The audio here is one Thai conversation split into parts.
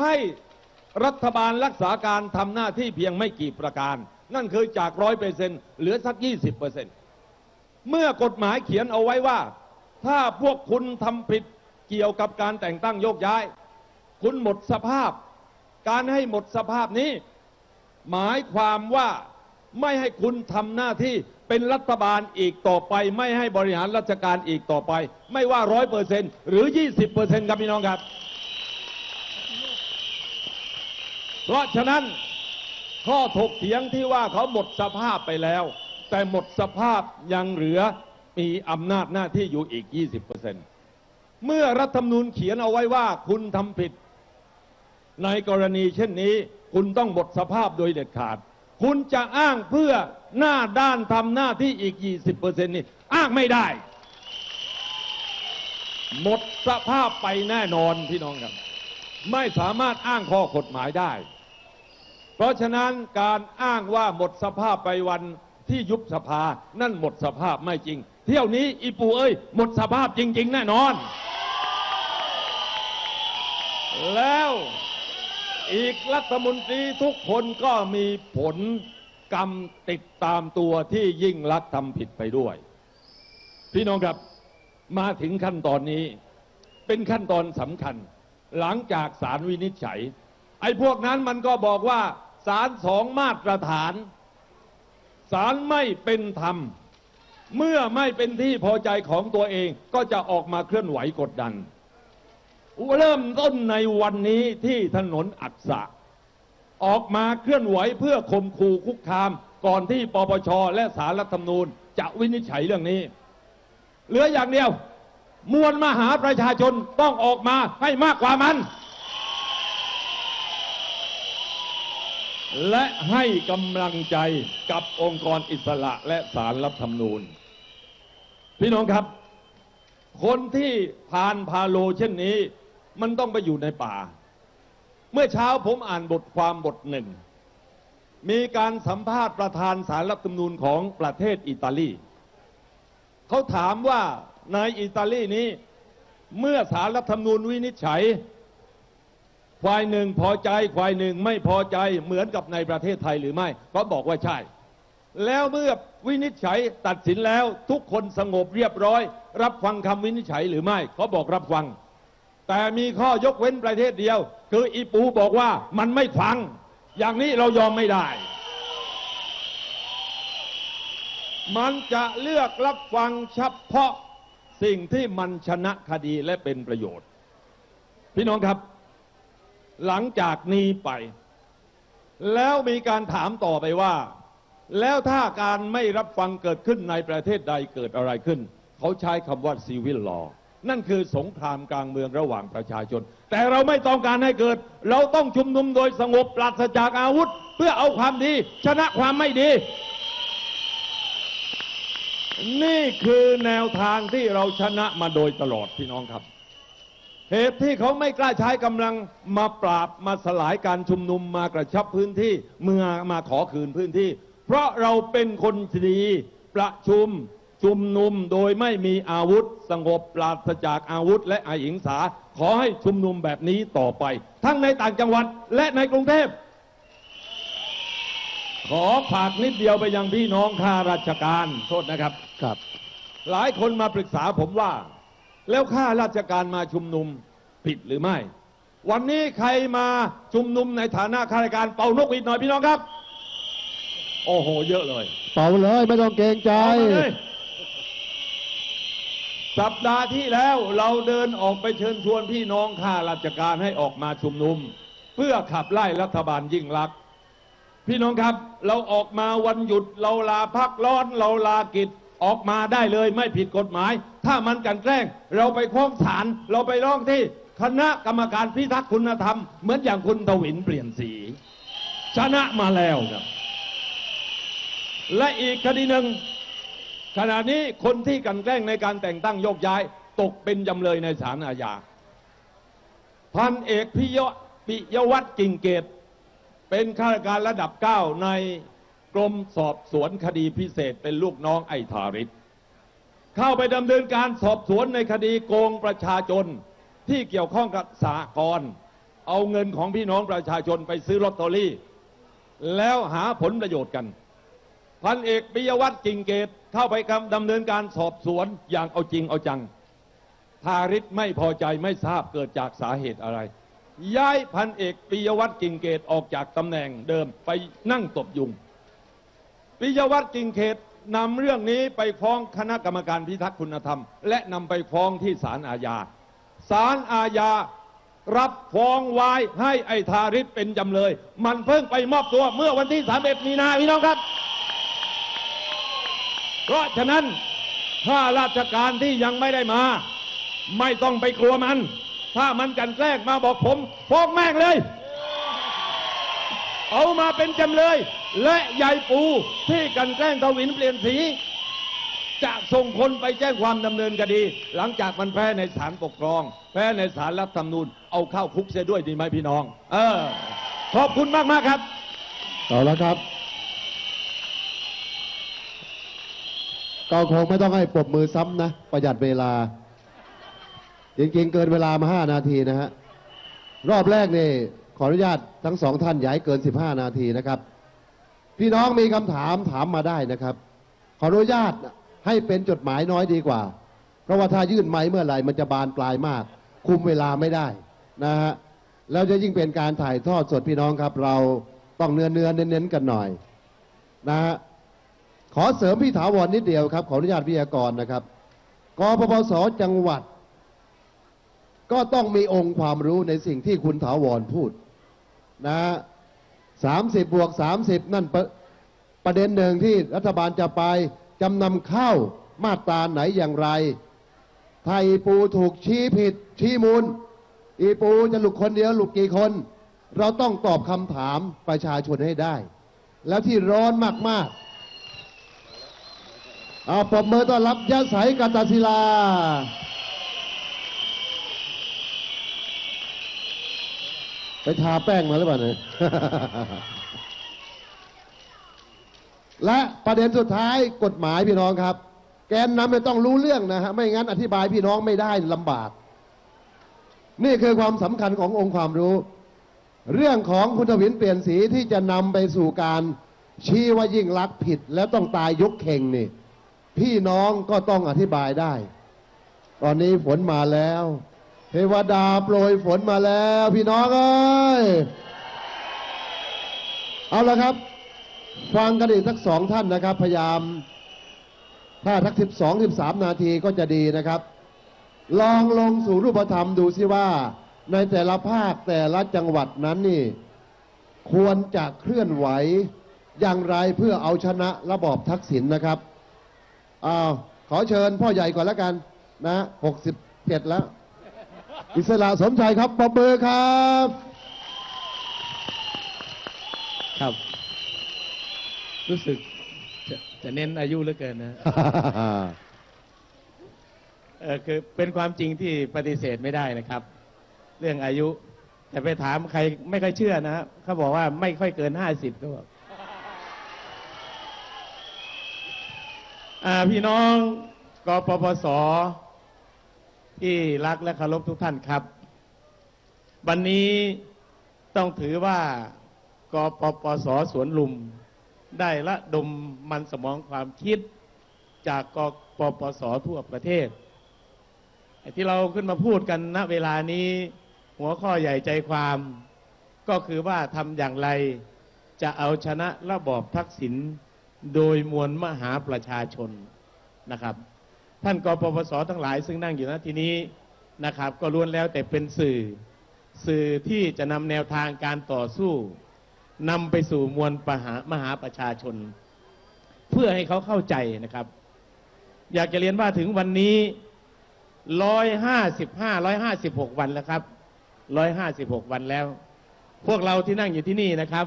ให้รัฐบาลรักษาการทำหน้าที่เพียงไม่กี่ประการ นั่นคือจากร้อยเปอร์เซ็นเหลือสักยี่สิบเปอร์เซ็นเมื่อกฎหมายเขียนเอาไว้ว่า ถ้าพวกคุณทำผิดเกี่ยวกับการแต่งตั้งโยกย้าย คุณหมดสภาพ การให้หมดสภาพนี้ หมายความว่าไม่ให้คุณทำหน้าที่เป็นรัฐบาลอีกต่อไป ไม่ให้บริหารราชการอีกต่อไป ไม่ว่าร้อยเปอร์เซ็นหรือยี่สิบเปอร์เซ็นครับพี่น้องครับ เพราะฉะนั้นข้อถกเถียงที่ว่าเขาหมดสภาพไปแล้ว แต่หมดสภาพยังเหลือมีอำนาจหน้าที่อยู่อีก 20%เมื่อรัฐธรรมนูญเขียนเอาไว้ว่าคุณทำผิด ในกรณีเช่นนี้ คุณต้องหมดสภาพโดยเด็ดขาด คุณจะอ้างเพื่อหน้าด้านทำหน้าที่อีก 20%นี่อ้างไม่ได้ หมดสภาพไปแน่นอนพี่น้องครับ ไม่สามารถอ้างข้อกฎหมายได้ เพราะฉะนั้นการอ้างว่าหมดสภาพไปวันที่ยุบสภานั่นหมดสภาพไม่จริง เที่ยวนี้อีปูเอ้ยหมดสภาพจริง ๆ แน่นอน แล้วอีกรัฐมนตรีทุกคนก็มีผลกรรมติดตามตัวที่ยิ่งรักทำผิดไปด้วย พี่น้องครับมาถึงขั้นตอนนี้ เป็นขั้นตอนสำคัญ หลังจากศาลวินิจฉัย ไอ้พวกนั้นมันก็บอกว่า ศาลสองมาตรฐานศาลไม่เป็นธรรม เมื่อไม่เป็นที่พอใจของตัวเองก็จะออกมาเคลื่อนไหวกดดัน เริ่มต้นในวันนี้ที่ถนนอักษะ ออกมาเคลื่อนไหวเพื่อข่มขู่คุกคาม ก่อนที่ปปช และสารรัฐธรรมนูญจะวินิจฉัยเรื่องนี้ เหลืออย่างเดียว มวลมหาประชาชนต้องออกมาให้มากกว่ามัน และให้กำลังใจกับองค์กรอิสระและสารรัฐธรรมนูญ พี่น้องครับ คนที่ผ่านพาโลเช่นนี้ มันต้องไปอยู่ในป่า เมื่อเช้าผมอ่านบทความบทหนึ่ง มีการสัมภาษณ์ประธานสารรัฐธรรมนูญของประเทศอิตาลี เขาถามว่าในอิตาลีนี้ เมื่อสารรัฐธรรมนูญวินิจฉัย ฝ่ายหนึ่งพอใจฝ่ายหนึ่งไม่พอใจเหมือนกับในประเทศไทยหรือไม่เขาบอกว่าใช่ แล้วเมื่อวินิจฉัยตัดสินแล้วทุกคนสงบเรียบร้อย รับฟังคำวินิจฉัยหรือไม่เขาบอกรับฟัง แต่มีข้อยกเว้นประเทศเดียว คืออีปูบอกว่ามันไม่ฟัง อย่างนี้เรายอมไม่ได้ มันจะเลือกรับฟังเฉพาะสิ่งที่มันชนะคดีและเป็นประโยชน์ พี่น้องครับ หลังจากนี้ไป แล้วมีการถามต่อไปว่า แล้วถ้าการไม่รับฟังเกิดขึ้นในประเทศใดเกิดอะไรขึ้น เขาใช้คำว่าซีวิลลอนั่นคือสงครามกลางเมืองระหว่างประชาชน แต่เราไม่ต้องการให้เกิด เราต้องชุมนุมโดยสงบปราศจากอาวุธ เพื่อเอาความดี ชนะความไม่ดี นี่คือแนวทางที่เราชนะมาโดยตลอดพี่น้องครับ เหตุที่เขาไม่กล้าใช้กำลังมาปราบมาสลายการชุมนุมมากระชับพื้นที่เมื่อมาขอคืนพื้นที่ เพราะเราเป็นคนดีประชุมชุมนุมโดยไม่มีอาวุธ สงบปราศจากอาวุธ และอหิงสา ขอให้ชุมนุมแบบนี้ต่อไป ทั้งในต่างจังหวัดและในกรุงเทพขอฝากนิดเดียวไปยังพี่น้องข้าราชการโทษนะครับครับ หลายคนมาปรึกษาผมว่า แล้วข้าราชการมาชุมนุมผิดหรือไม่ วันนี้ใครมาชุมนุมในฐานะข้าราชการเป่านกหวีดหน่อยพี่น้องครับ โอ้โห เยอะเลยเป่าเลยไม่ต้องเกรงใจ เอามาเลยสัปดาห์ที่แล้วเราเดินออกไปเชิญชวนพี่น้องข้าราชการให้ออกมาชุมนุม เพื่อขับไล่รัฐบาลยิ่งลักษณ์พี่น้องครับ เราออกมาวันหยุดเราลาพักร้อนเราลากิจออกมาได้เลยไม่ผิดกฎหมาย ถ้ามันกันแกล้ง เราไปฟ้องศาลเราไปร้องที่คณะกรรมการพิทักษ์คุณธรรม เหมือนอย่างคุณทวินเปลี่ยนสี ชนะมาแล้วครับ และอีกคดีหนึ่งขณะนี้คนที่กันแกล้งในการแต่งตั้งโยกย้าย ตกเป็นจำเลยในศาลอาญาพันเอกพิยะปิยวัตรกิ่งเกต เป็นข้าราชการระดับ9ในกรมสอบสวนคดีพิเศษเป็นลูกน้องไอ้ทาริศ เข้าไปดำเนินการสอบสวนในคดีโกงประชาชนที่เกี่ยวข้องกับสากรเอาเงินของพี่น้องประชาชนไปซื้อลอตเตอรี่ แล้วหาผลประโยชน์กัน พันเอกปิยวัฒน์กิ่งเกตเข้าไปกำดำเนินการสอบสวนอย่างเอาจริงเอาจัง ทาริศไม่พอใจไม่ทราบเกิดจากสาเหตุอะไร ย้ายพันเอกปิยวัฒน์กิ่งเกตออกจากตำแหน่งเดิมไปนั่งตบยุงปิยวัฒน์กิ่งเขต นำเรื่องนี้ไปฟ้องคณะกรรมการพิทักษ์คุณธรรม และนำไปฟ้องที่ศาลอาญาศาลอาญารับฟ้องไว้ให้ไอ้ทาริศเป็นจำเลย มันเพิ่งไปมอบตัวเมื่อวันที่31มีนาพี่น้องครับ เพราะฉะนั้นถ้าราชการที่ยังไม่ได้มา ไม่ต้องไปกลัวมัน ถ้ามันกันแกล้งมาบอกผมฟ้องแม่งเลย เอามาเป็นจำเลย และยายปูที่กันแกล้งทวินเปลี่ยนสี จะส่งคนไปแจ้งความดำเนินคดี หลังจากมันแพ้ในศาลปกครอง แพ้ในศาลรัฐธรรมนูญเอาเข้าคุกเสียด้วยดีไหมพี่น้อง เออ ขอบคุณมากมากครับต่อแล้วครับ ก็คงไม่ต้องให้ปรบมือซ้ำนะ ประหยัดเวลา จริงๆ เกินเวลามาห้านาทีนะฮะ รอบแรกนี่ขออนุญาตทั้งสองท่านย่าให้เกิน 15 นาทีนะครับ พี่น้องมีคำถามถามมาได้นะครับ ขออนุญาตให้เป็นจดหมายน้อยดีกว่า เพราะว่าถ้ายื่นไม้เมื่อไหร่มันจะบานปลายมาก คุมเวลาไม่ได้นะฮะแล้วจะยิ่งเป็นการถ่ายทอดสดพี่น้องครับ เราต้องเนื้อเนื้อเน้นๆกันหน่อยนะฮะขอเสริมพี่ถาวรนิดเดียวครับ ขออนุญาตวิทยากรนะครับกปปสจังหวัด ก็ต้องมีองค์ความรู้ในสิ่งที่คุณถาวรพูดนะ สามสิบบวกสามสิบนั่นประประเด็นหนึ่งที่รัฐบาลจะไปจำนำเข้ามาตราไหนอย่างไร ไทยปูถูกชี้ผิด ชี้มูล อีปูจะหลุดคนเดียวหลุดกี่คน เราต้องตอบคำถามประชาชนให้ได้ แล้วที่ร้อนมากๆเอาปรบมือต้อนรับยะไสกาตาศิลา ไปทาแป้งมาหรือเปล่าเนี่ยและประเด็นสุดท้ายกฎหมายพี่น้องครับ แกนนำเนี่ยต้องรู้เรื่องนะฮะไม่งั้นอธิบายพี่น้องไม่ได้ลำบาก นี่คือความสำคัญขององค์ความรู้ เรื่องของคุณทวินเปลี่ยนสีที่จะนำไปสู่การชี้ว่ายิ่งรักผิด แล้วต้องตายยกเข่งนี่ พี่น้องก็ต้องอธิบายได้ ตอนนี้ฝนมาแล้ว เทวดาโปรยฝนมาแล้วพี่น้องเอ้ย เอาละครับ ฟังกันอีกสักสองท่านนะครับ พยายาม ถ้าทักสิบสองสิบสามนาทีก็จะดีนะครับ ลองลงสู่รูปธรรมดูสิว่า ในแต่ละภาคแต่ละจังหวัดนั้นนี่ ควรจะเคลื่อนไหวอย่างไรเพื่อเอาชนะระบอบทักษิณนะครับอ้าวขอเชิญพ่อใหญ่ก่อนแล้วกัน นะหกสิบเจ็ดแล้ว อิสระสมชัยครับปรบมือครับ ครับ รู้สึกจะจะเน้นอายุเหลือเกินนะเออคือเป็นความจริงที่ปฏิเสธไม่ได้นะครับ เรื่องอายุ แต่ไปถามใครไม่ค่อยเชื่อนะฮะเขาบอกว่าไม่ค่อยเกินห้าสิบก็บอกอ่าพี่น้องกปปส ที่รักและเคารพทุกท่านครับ วันนี้ต้องถือว่ากปปสสวนลุม ได้ละดมมันสมองความคิดจากกปปสทั่วประเทศ ที่เราขึ้นมาพูดกันณเวลานี้ หัวข้อใหญ่ใจความ ก็คือว่าทำอย่างไร จะเอาชนะระบอบทักษิณโดยมวลมหาประชาชนนะครับ ท่านกปปสทั้งหลายซึ่งนั่งอยู่ณที่นี้นะครับ ก็ล้วนแล้วแต่เป็นสื่อ สื่อที่จะนำแนวทางการต่อสู้นำไปสู่มวลปหามหาประชาชน เพื่อให้เขาเข้าใจนะครับ อยากจะเรียนว่าถึงวันนี้ร้อยห้าสิบห้าร้อยห้าสิบหกวันแล้วครับร้อยห้าสิบหกวันแล้ว พวกเราที่นั่งอยู่ที่นี่นะครับ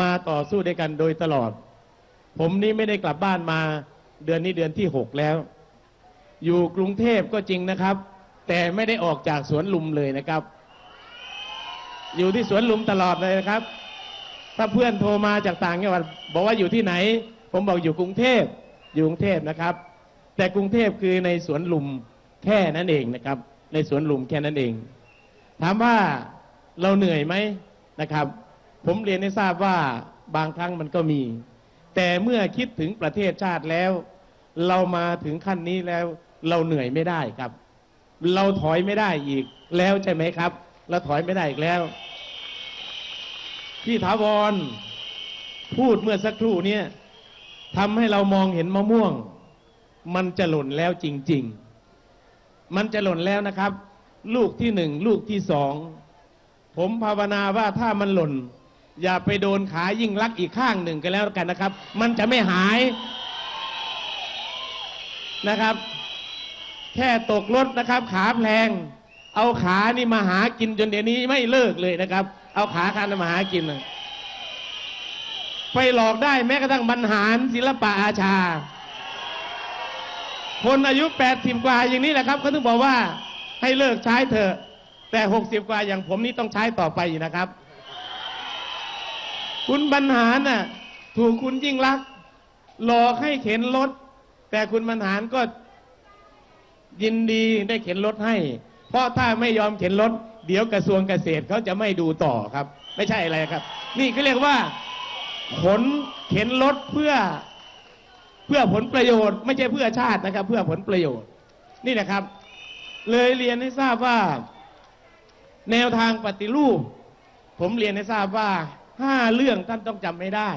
มาต่อสู้ด้วยกันโดยตลอด ผมนี่ไม่ได้กลับบ้านมาเดือนนี้เดือนที่หกแล้ว อยู่กรุงเทพก็จริงนะครับ แต่ไม่ได้ออกจากสวนลุมเลยนะครับ อยู่ที่สวนลุมตลอดเลยนะครับ ถ้าเพื่อนโทรมาจากต่างจังหวัดบอกว่าอยู่ที่ไหน ผมบอกอยู่กรุงเทพอยู่กรุงเทพนะครับ แต่กรุงเทพคือในสวนลุมแค่นั้นเองนะครับ ในสวนลุมแค่นั้นเอง ถามว่าเราเหนื่อยไหมนะครับ ผมเรียนให้ทราบว่าบางครั้งมันก็มี แต่เมื่อคิดถึงประเทศชาติแล้ว เรามาถึงขั้นนี้แล้ว เราเหนื่อยไม่ได้ครับ เราถอยไม่ได้อีกแล้วใช่ไหมครับ เราถอยไม่ได้อีกแล้ว พี่ถาวรพูดเมื่อสักครู่เนี่ยทำให้เรามองเห็นมะม่วง มันจะหล่นแล้วจริง ๆ มันจะหล่นแล้วนะครับ ลูกที่หนึ่งลูกที่สองผมภาวนาว่าถ้ามันหล่น อย่าไปโดนขายิ่งลักอีกข้างหนึ่งกันแล้วกันนะครับ มันจะไม่หายนะครับ แค่ตกรถนะครับ ขาแพลง เอาขานี่มาหากินจนเดี๋ยวนี้ไม่เลิกเลยนะครับ เอาขาคันมาหากินไปหลอกได้แม้กระทั่งบรรหารศิลปะอาชา คนอายุแปดสิบกว่าอย่างนี้แหละครับเขาถึงบอกว่าให้เลิกใช้เถอะ แต่หกสิบกว่าอย่างผมนี่ต้องใช้ต่อไปนะครับ คุณบรรหารน่ะถูกคุณยิ่งรักหลอกให้เข็นรถแต่คุณบรรหารก็ ยินดีได้เข็นรถให้ เพราะถ้าไม่ยอมเข็นรถ เดี๋ยวกระทรวงเกษตรเขาจะไม่ดูต่อครับ ไม่ใช่อะไรครับ นี่ก็เรียกว่า ขนเข็นรถเพื่อเพื่อผลประโยชน์ ไม่ใช่เพื่อชาตินะครับ เพื่อผลประโยชน์ นี่นะครับ เลยเรียนให้ทราบว่า แนวทางปฏิรูป ผมเรียนให้ทราบว่าห้าเรื่องท่านต้องจำไม่ได้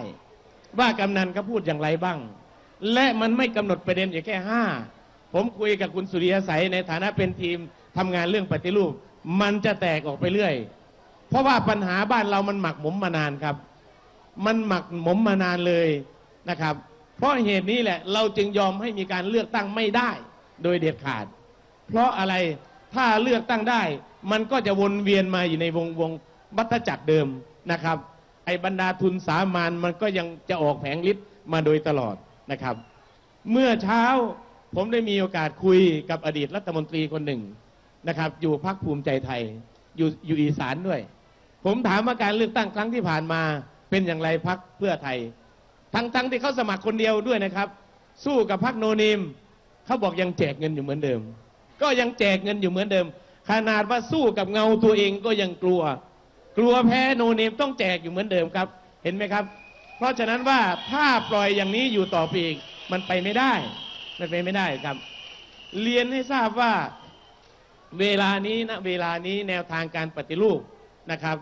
ว่ากำนันก็พูดอย่างไรบ้าง และมันไม่กำหนดประเด็นอย่างแค่ห้า ผมคุยกับคุณสุริยสัยในฐานะเป็นทีมทำงานเรื่องปฏิรูป มันจะแตกออกไปเรื่อย เพราะว่าปัญหาบ้านเรามันหมักหมมมานานครับ มันหมักหมมมานานเลยนะครับ เพราะเหตุนี้แหละ เราจึงยอมให้มีการเลือกตั้งไม่ได้ โดยเด็ดขาด เพราะอะไรถ้าเลือกตั้งได้ มันก็จะวนเวียนมาอยู่ในวงวงวัฏจักรเดิมนะครับ ไอ้บรรดาทุนสามัญมันก็ยังจะออกแผงฤทธิ์มาโดยตลอดนะครับ เมื่อเช้า ผมได้มีโอกาสคุยกับอดีตรัฐมนตรีคนหนึ่งนะครับ อยู่พักภูมิใจไทย อยู่อยู่อีสานด้วย ผมถามว่าการเลือกตั้งครั้งที่ผ่านมาเป็นอย่างไรพักเพื่อไทย ทั้งทั้งที่เขาสมัครคนเดียวด้วยนะครับ สู้กับพักโนนิมเขาบอกยังแจกเงินอยู่เหมือนเดิม ก็ยังแจกเงินอยู่เหมือนเดิม ขนาดว่าสู้กับเงาตัวเองก็ยังกลัว กลัวแพ้โนเนมต้องแจกอยู่เหมือนเดิมครับ เห็นไหมครับ เพราะฉะนั้นว่าถ้าปล่อยอย่างนี้อยู่ต่อไปอีกมันไปไม่ได้ มันไปไม่ได้ครับ เรียนให้ทราบว่าเวลานี้นะเวลานี้แนวทางการปฏิรูปนะครับ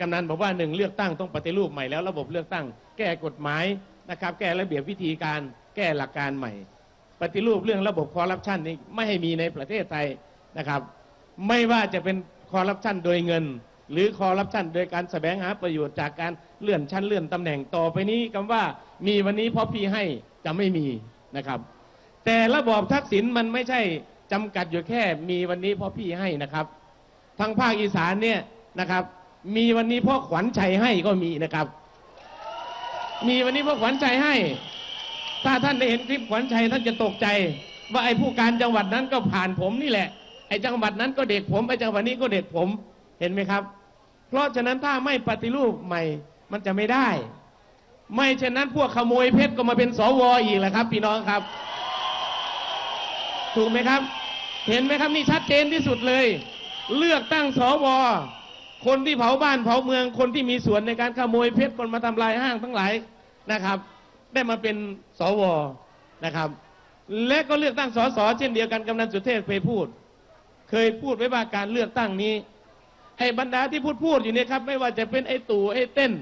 กำนันบอกว่าหนึ่งเลือกตั้งต้องปฏิรูปใหม่แล้วระบบเลือกตั้ง แก้กฎหมายนะครับ แก้ระเบียบวิธีการแก้หลักการใหม่ ปฏิรูปเรื่องระบบคอร์รัปชันนี้ไม่ให้มีในประเทศไทยนะครับ ไม่ว่าจะเป็นคอร์รัปชันโดยเงิน หรือคอร์รัปชันโดยการแสวงหาประโยชน์จากการเลื่อนชั้นเลื่อนตำแหน่งต่อไปนี้คำว่ามีวันนี้เพราะพี่ให้จะไม่มีนะครับ แต่ระบอบทักษิณมันไม่ใช่จำกัดอยู่แค่ มีวันนี้เพราะพี่ให้นะครับทางภาคอีสานเนี่ยนะครับ มีวันนี้เพราะขวัญชัยให้ก็มีนะครับ มีวันนี้เพราะขวัญชัยให้ ถ้าท่านได้เห็นคลิปขวัญชัยท่านจะตกใจ ว่าไอ้ผู้การจังหวัดนั้นก็ผ่านผมนี่แหละ ไอ้จังหวัดนั้นก็เด็กผมไอ้จังหวัดนี้ก็เด็กผมเห็นไหมครับ เพราะฉะนั้นถ้าไม่ปฏิรูปใหม่มันจะไม่ได้ ไม่เช่นนั้นพวกขโมยเพชรก็มาเป็นสวอีกแหละครับ พี่น้องครับ ถูกไหมครับ เห็นไหมครับนี่ชัดเจนที่สุดเลย เลือกตั้งสวคนที่เผาบ้านเผาเมืองคนที่มีส่วนในการขโมยเพชรคนมาทำลายห้างทั้งหลายนะครับ ได้มาเป็นสวนะครับ และก็เลือกตั้งสสเช่นเดียวกันกำนันสุเทพเคยพูด เคยพูดไว้ว่าการเลือกตั้งนี้ไอ้บรรดาที่พูดพูดอยู่เนี่ยครับ ไม่ว่าจะเป็นไอ้ตู่ไอ้เต้น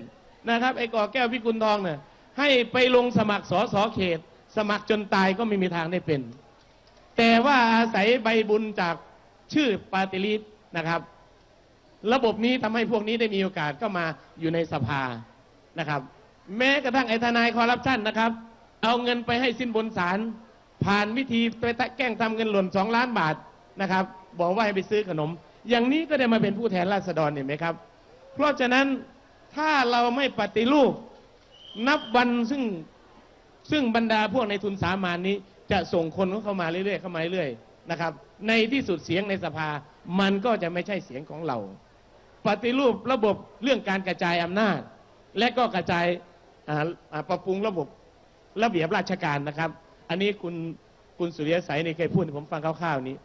นะครับ ไอ้ก่อแก้วพิกุลทองเนี่ยให้ไปลงสมัครสสเขต สมัครจนตายก็ไม่มีทางได้เป็น แต่ว่าอาศัยใบบุญจากชื่อปาติลิสนะครับ ระบบนี้ทำให้พวกนี้ได้มีโอกาสก็มาอยู่ในสภานะครับ แม้กระทั่งไอ้ทนายคอร์รัปชันนะครับ เอาเงินไปให้สิ้นบนศาลผ่านวิธีไปแกล้งทำเงินหล่นสองล้านบาทนะครับ บอกว่าให้ไปซื้อขนม อย่างนี้ก็ได้มาเป็นผู้แทนราษฎรเห็นไหมครับ เพราะฉะนั้นถ้าเราไม่ปฏิรูปนับวันซึ่งซึ่งบรรดาพวกในทุนสามาญนี้ จะส่งคนเข้ามาเรื่อยๆเข้ามาเรื่อยๆนะครับ ในที่สุดเสียงในสภา มันก็จะไม่ใช่เสียงของเรา ปฏิรูประบบเรื่องการกระจายอำนาจ และก็กระจายปรับปรุงระบบระเบียบราชการนะครับ อันนี้คุณคุณสุริยสัยนี่เคยพูดให้ผมฟังคร่าวๆนี้